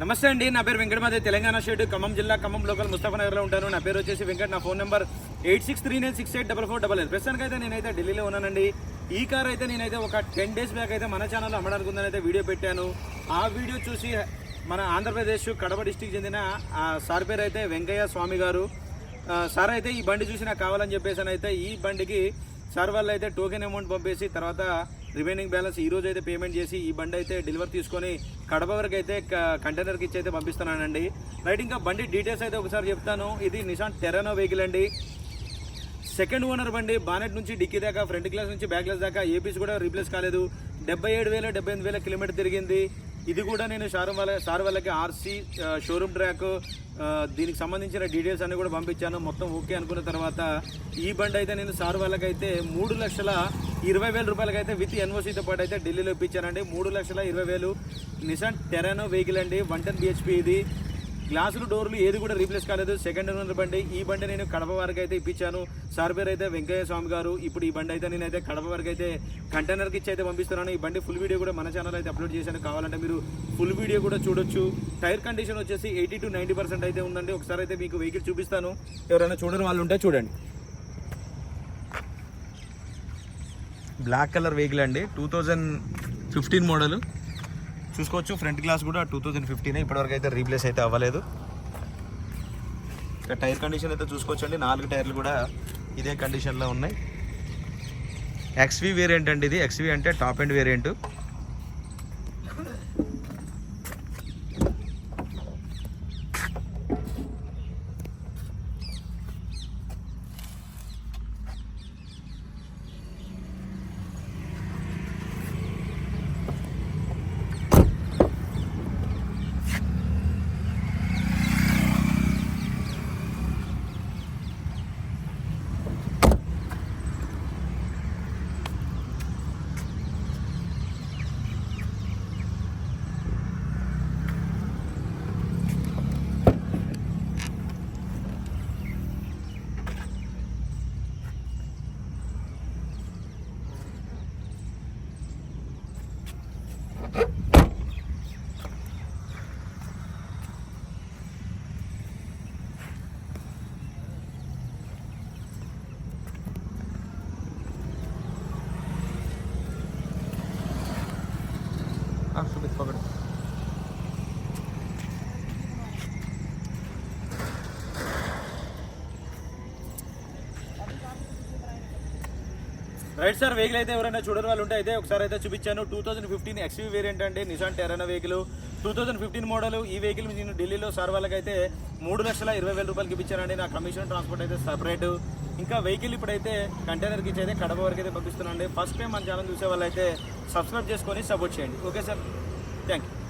నమస్తే అండి నా పేరు వెంకటమాదే తెలంగాణ షేడ్ ఖమ్మం జిల్లా ఖమ్మం లోకల్ ముస్తాఫనగర్లో ఉంటాను. నా పేరు వచ్చేసి వెంకట్ నా phone number eight six three nine six eight double four double eight. ప్రస్తుతానికి అయితే నేనైతే ఢిల్లీలో ఉన్నానండి. ఈ కార్ అయితే నేనైతే ఒక టెన్ డేస్ బ్యాక్ అయితే మన ఛానల్లో అమ్మడానికి ఉందని అయితే వీడియో పెట్టాను. ఆ వీడియో చూసి మన ఆంధ్రప్రదేశ్ కడప డిస్టిక్ చెందిన సార్ పేరు అయితే వెంకయ్య స్వామి గారు. సార్ అయితే ఈ బండి చూసి నాకు కావాలని చెప్పేసి అయితే ఈ బండికి సార్ వాళ్ళు అయితే టోకెన్ అమౌంట్ పంపేసి తర్వాత రిమైనింగ్ బ్యాలెన్స్ ఈ రోజు అయితే పేమెంట్ చేసి ఈ బండి అయితే డెలివరీ తీసుకొని కడప వరకు అయితే కంటైనర్కి ఇచ్చి అయితే పంపిస్తున్నానండి. రైట్ ఇంకా బండి డీటెయిల్స్ అయితే ఒకసారి చెప్తాను. ఇది నిసాన్ టెరానో వెహికల్ అండి. సెకండ్ ఓనర్ బండి బానెట్ నుంచి డిక్కీ దాకా ఫ్రంట్ గ్లాస్ నుంచి బ్యాక్ గ్లాస్ దాకా ఏపీస్ కూడా రీప్లేస్ కాలేదు. డెబ్బై ఏడు వేల డెబ్బై ఎనిమిది వేల కిలోమీటర్ తిరిగింది. ఇది కూడా నేను షారూమ్ వాళ్ళ సార్ వాళ్ళకి ఆర్సీ షోరూమ్ ట్రాక్ దీనికి సంబంధించిన డీటెయిల్స్ అన్నీ కూడా పంపించాను. మొత్తం ఓకే అనుకున్న తర్వాత ఈ బండి అయితే నేను సార్ వాళ్ళకైతే మూడు లక్షల ఇరవై వేల రూపాయలకైతే విత్ ఎన్ఓసీతో పాటు అయితే ఢిల్లీలో ఇప్పించానండి. మూడు లక్షల ఇరవై వేలు నిసాన్ టెరానో వెహికల్ అండి. వన్ టెన్ బిహెచ్పి ఇది. గ్లాసులు డోర్లు ఏది కూడా రీప్లేస్ కాలేదు. సెకండ్ ఓనర్ బండి. ఈ బండి నేను కడప వరకు అయితే ఇప్పించాను. సార్ పేరు అయితే వెంకయ్య స్వామి గారు. ఇప్పుడు ఈ బండి అయితే నేనైతే కడప వరకు అయితే కంటైనర్కి ఇచ్చి అయితే పంపిస్తున్నాను. ఈ బండి ఫుల్ వీడియో కూడా మన ఛానల్ అయితే అప్లోడ్ చేశాను. కావాలంటే మీరు ఫుల్ వీడియో కూడా చూడొచ్చు. టైర్ కండిషన్ వచ్చేసి ఎయిటీ టు నైంటీ పర్సెంట్ అయితే ఉందండి. ఒకసారి అయితే మీకు వెహికల్ చూపిస్తాను. ఎవరైనా చూడని వాళ్ళు ఉంటే చూడండి. బ్లాక్ కలర్ వెహికల్ అండి. టూ థౌజండ్ ఫిఫ్టీన్ మోడల్ చూసుకోవచ్చు. ఫ్రంట్ గ్లాస్ కూడా టూ థౌజండ్ ఫిఫ్టీన్ ఇప్పటివరకు అయితే రీప్లేస్ అయితే అవ్వలేదు. ఇక టైర్ కండిషన్ అయితే చూసుకోవచ్చు అండి నాలుగు టైర్లు కూడా ఇదే కండిషన్లో ఉన్నాయి. ఎక్స్వి వేరియంట్ అండి ఇది. ఎక్స్వి అంటే టాప్ ఎండ్ వేరియంట్ పకడు రైట్ సార్ వెహికల్ అయితే ఎవరైనా చూడని వాళ్ళు ఉంటే అయితే ఒకసారి అయితే చూపించాను. Two thousand fifteen XV variant అండి. Nissan Terrano vehicle two thousand fifteen model ఈ వెహికల్ నేను ఢిల్లీలో సార్ వాళ్ళకైతే మూడు లక్షల ఇరవై వేల రూపాయలకి ఇప్పించానండి. నా కమిషన్ ట్రాన్స్పోర్ట్ అయితే సపరేట్ ఇంకా వెహికల్ ఇప్పుడైతే కంటైనర్కి ఇచ్చి అయితే కడప వరకు అయితే పంపిస్తున్నానండి. ఫస్ట్ టైం మన ఛానల్ చూసే వాళ్ళైతే సబ్స్క్రైబ్ చేసుకొని సపోర్ట్ చేయండి. Okay sir thank you